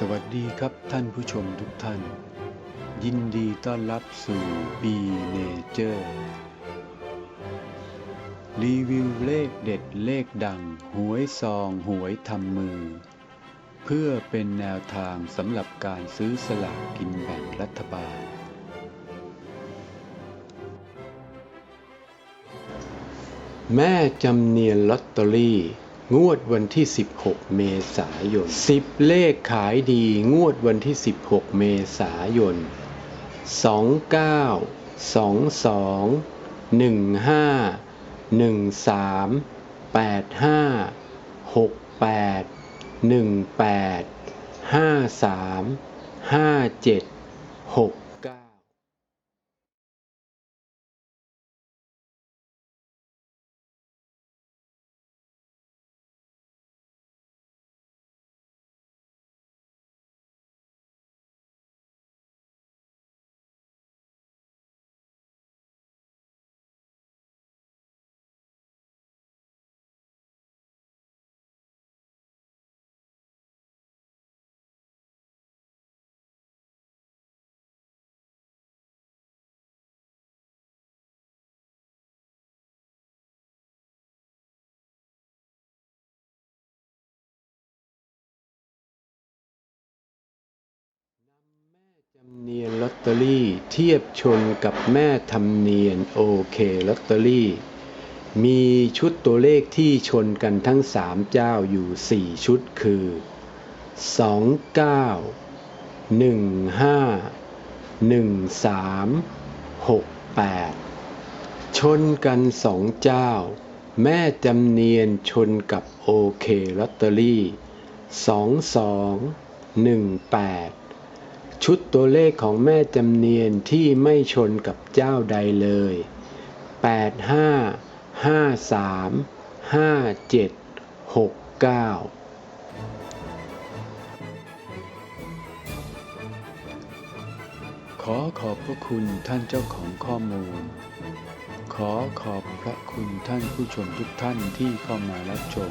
สวัสดีครับท่านผู้ชมทุกท่าน ยินดีต้อนรับสู่ B Nature รีวิวเลขเด็ดเลขดัง หวยซองหวยทำมือ เพื่อเป็นแนวทางสำหรับการซื้อสลากกินแบ่งรัฐบาล แม่จำเนียนลอตเตอรี่ งวดวันที่ 16 เมษายน 10 เลขขายดี งวดวันที่ 16 เมษายน 2922151385681853576 เนียนลอตเตอรี่เทียบชนกับแม่ทำเนียนโอเคลอตเตอรี่ มีชุดตัวเลขที่ชนกันทั้ง 3 เจ้าอยู่ 4 ชุดคือ 29 15 13 68 ชนกันสองเจ้า แม่จำเนียนชนกับโอเคลอตเตอรี่ 22 18 ชุดตัวเลขของแม่จำเนียนที่ไม่ชนกับเจ้าใดเลย 85 53 57 69 ขอขอบพระคุณท่านเจ้าของข้อมูล ขอขอบพระคุณท่านผู้ชมทุกท่านที่เข้ามารับชม